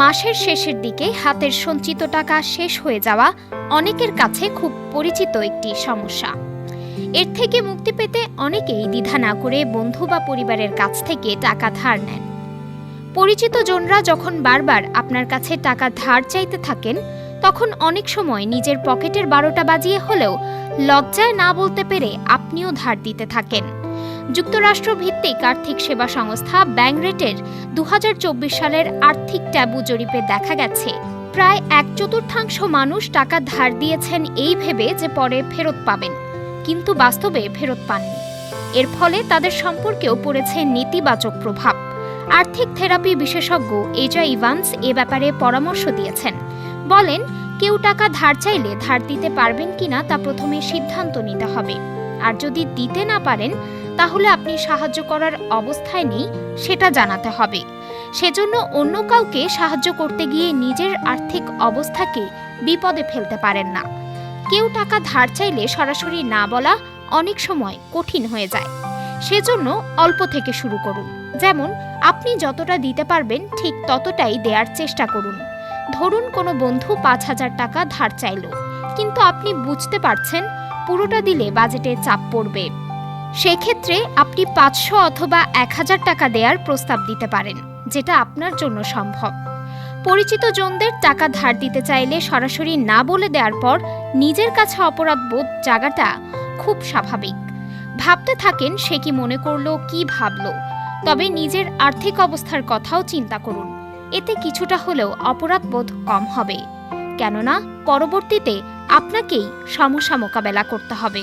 মাসের শেষের দিকে হাতের সঞ্চিত টাকা শেষ হয়ে যাওয়া অনেকের কাছে খুব পরিচিত একটি সমস্যা। এর থেকে মুক্তি পেতে অনেকেই দ্বিধা না করে বন্ধু বা পরিবারের কাছ থেকে টাকা ধার নেন। পরিচিত জনরা যখন বারবার আপনার কাছে টাকা ধার চাইতে থাকেন, তখন অনেক সময় নিজের পকেটের বারোটা বাজিয়ে হলেও লজ্জায় না বলতে পেরে আপনিও ধার দিতে থাকেন। যুক্তরাষ্ট্র ভিত্তিক আর্থিক সেবা সংস্থা ব্যাংরেটের দু সালের আর্থিক ট্যাবু জরিপে দেখা গেছে, প্রায় এক চতুর্থাংশ মানুষ টাকা ধার দিয়েছেন এই ভেবে যে পরে ফেরত পাবেন, কিন্তু বাস্তবে ফেরত পাননি। এর ফলে তাদের সম্পর্কেও পড়েছে নেতিবাচক প্রভাব। আর্থিক থেরাপি বিশেষজ্ঞ এজা ইভান্স এ ব্যাপারে পরামর্শ দিয়েছেন, বলেন, কেউ টাকা ধার চাইলে ধার দিতে পারবেন কিনা তা প্রথমে সিদ্ধান্ত নিতে হবে, আর যদি দিতে না পারেন তাহলে আপনি সাহায্য করার অবস্থায় নেই, সেটা জানাতে হবে। সেজন্য অন্য কাউকে সাহায্য করতে গিয়ে নিজের আর্থিক অবস্থাকে বিপদে ফেলতে পারেন না। কেউ টাকা ধার চাইলে সরাসরি না বলা অনেক সময় কঠিন হয়ে যায়। সেজন্য অল্প থেকে শুরু করুন। যেমন, আপনি যতটা দিতে পারবেন ঠিক ততটাই দেওয়ার চেষ্টা করুন। ধরুন কোনো বন্ধু পাঁচ হাজার টাকা ধার চাইল, কিন্তু আপনি বুঝতে পারছেন পুরোটা দিলে বাজেটে চাপ পড়বে। সেক্ষেত্রে আপনি পাঁচশো অথবা এক হাজার টাকা দেওয়ার প্রস্তাব দিতে পারেন, যেটা আপনার জন্য সম্ভব। পরিচিত জনদের টাকা ধার দিতে চাইলে সরাসরি না বলে দেওয়ার পর নিজের কাছে অপরাধ বোধ জাগাটা খুব স্বাভাবিক। ভাবতে থাকেন সে কি মনে করল, কি ভাবলো, তবে নিজের আর্থিক অবস্থার কথাও চিন্তা করুন। এতে কিছুটা হলেও অপরাধ বোধ কম হবে। কেননা, পরবর্তীতে আপনাকেই সমস্যা মোকাবেলা করতে হবে।